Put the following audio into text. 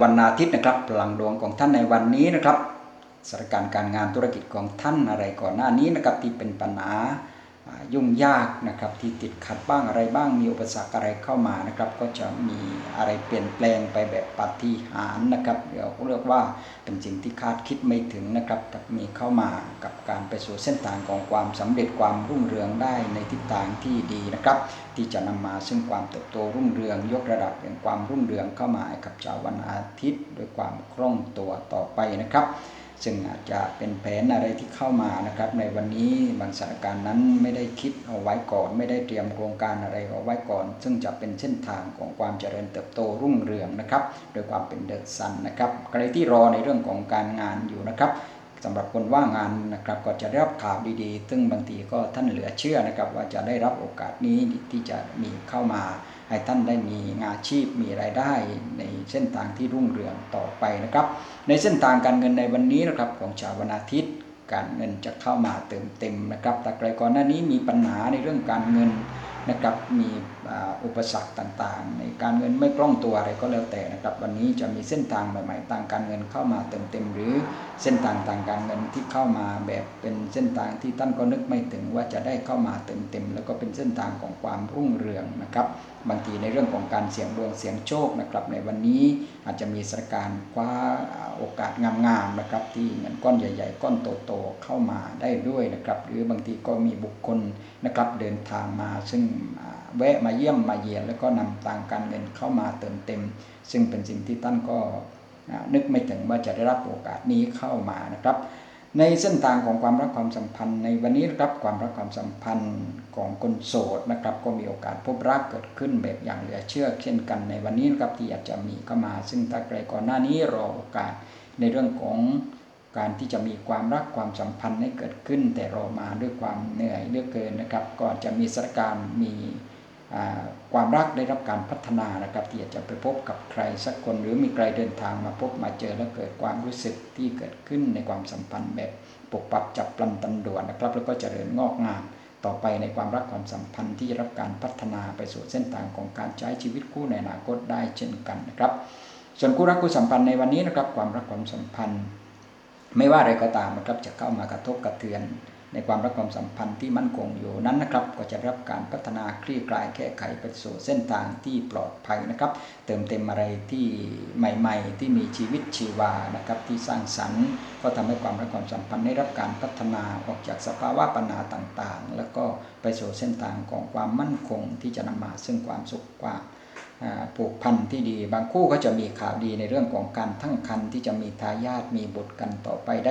วันอาทิตย์นะครับพลังดวงของท่านในวันนี้นะครับสถานการณ์การงานธุรกิจของท่านอะไรก่อนหน้านี้นะครับที่เป็นปัญหาอ่า ยุ่งยากนะครับที่ติดขัดบ้างอะไรบ้างมีอุปสรรคอะไรเข้ามานะครับ ก็จะมีอะไรเปลี่ยนแปลงไปแบบปาฏิหาริย์นะครับเดี๋ยวเรียกว่าเป็นสิ่งที่คาดคิดไม่ถึงนะครับแต่มีเข้ามากับการไปสู่เส้นทางของความสำเร็จความรุ่งเรืองได้ในทิศทางที่ดีนะครับ ที่จะนำมาซึ่งความเติบโตรุ่งเรือง ยกระดับแห่งความรุ่งเรืองเข้ามากับชาววันอาทิตย์ ด้วยความคล่องตัวต่อไปนะครับ ซึ่งอาจจะเป็นแผนอะไรที่เข้ามานะครับ ในวันนี้บางสถานการณ์นั้นไม่ได้คิดเอาไว้ก่อน ไม่ได้เตรียมโครงการอะไรเอาไว้ก่อน ซึ่งจะเป็นเส้นทางของความเจริญเติบโตรุ่งเรืองนะครับ โดยความเป็นเดอะซันนะครับใครที่รอในเรื่องของการงานอยู่นะครับ สำหรับคนว่างงานนะครับก็จะได้รับข่าวดีๆ ซึ่งบางทีก็ท่านเหลือเชื่อนะครับ ว่าจะได้รับโอกาสนี้ที่จะมีเข้ามาให้ท่านได้มีงานอาชีพมีรายได้ในเส้นทางที่รุ่งเรืองต่อไปนะครับ ในเส้นทางการเงินในวันนี้นะครับของชาววันอาทิตย์ การเงินจะเข้ามาเติมเต็มนะครับแต่ใครก่อนหน้านี้มีปัญหาในเรื่องการเงิน นะครับมีอุปสรรคต่างๆ ในการเงินไม่กล้องตัวอะไรก็แล้วแต่นะครับ วันนี้จะมีเส้นทางใหม่ๆทางการเงินเข้ามาเติมเต็ม หรือเส้นทางทางการเงินที่เข้ามาแบบเป็นเส้นทางที่ท่านก็นึกไม่ถึงว่าจะได้เข้ามาเติมเต็ม แล้วก็เป็นเส้นทางของความรุ่งเรืองนะครับบางทีในเรื่องของการเสี่ยงดวงเสี่ยงโชคนะครับ ในวันนี้อาจจะมีสถานการณ์คว้าโอกาสงามๆนะครับ ที่เงินก้อนใหญ่ ๆ ก้อนโตๆเข้ามาได้ด้วยนะครับ หรือบางทีก็มีบุคคลนะครับเดินทางมาซึ่งแวะมาเยี่ยมมาเยียนแล้วก็นำทางการเงินเข้ามาเติมเต็ม ซึ่งเป็นสิ่งที่ท่านก็นึกไม่ถึงว่าจะได้รับโอกาสนี้เข้ามานะครับ ในเส้นทางของความรักความสัมพันธ์ ในวันนี้นะครับความรักความสัมพันธ์ของคนโสดนะครับ ก็มีโอกาสพบรักเกิดขึ้นแบบอย่างเหลือเชื่อเช่นกันในวันนี้นะครับที่อาจจะมีเข้ามา ซึ่งถ้าใครก่อนหน้านี้รอโอกาสในเรื่องของการที่จะมีความรักความสัมพันธ์ให้เกิดขึ้น แต่รอมาด้วยความเหนื่อยเลือกเกินนะครับ ก็จะมีสถานการณ์มี ความรักได้รับการพัฒนานะครับที่อาจจะไปพบกับใครสักคนหรือมีใครเดินทางมาพบมาเจอแล้วเกิดความรู้สึกที่เกิดขึ้นในความสัมพันธ์แบบปกปับจับปลันตันด่วนนะครับ แล้วก็เจริญงอกงามต่อไปในความรักความสัมพันธ์ที่จะรับการพัฒนาไปสู่เส้นทางของการใช้ชีวิตคู่ในอนาคตได้เช่นกันนะครับ ส่วนคู่รักคู่สัมพันธ์ในวันนี้นะครับความรักความสัมพันธ์ ไม่ว่าอะไรก็ตามนะครับจะเข้ามากระทบกระเทือน ในความรักความสัมพันธ์ที่มั่นคงอยู่นั้นนะครับ ก็จะรับการพัฒนาคลี่คลายแก้ไขไปสู่เส้นทางที่ปลอดภัยนะครับ เติมเต็มอะไรที่ใหม่ ๆ ที่มีชีวิตชีวานะครับที่สร้างสรรค์ก็ทำให้ความรักความสัมพันธ์ได้รับการพัฒนาออกจากสภาวะปัญหาต่างๆ แล้วก็ไปสู่เส้นทางของความมั่นคงที่จะนำมาซึ่งความสุขความอ่าผูกพันที่ดี บางคู่ก็จะมีข่าวดีในเรื่องของการทั้งครรภ์ที่จะมีทายาทมีบุตรกันต่อไปได้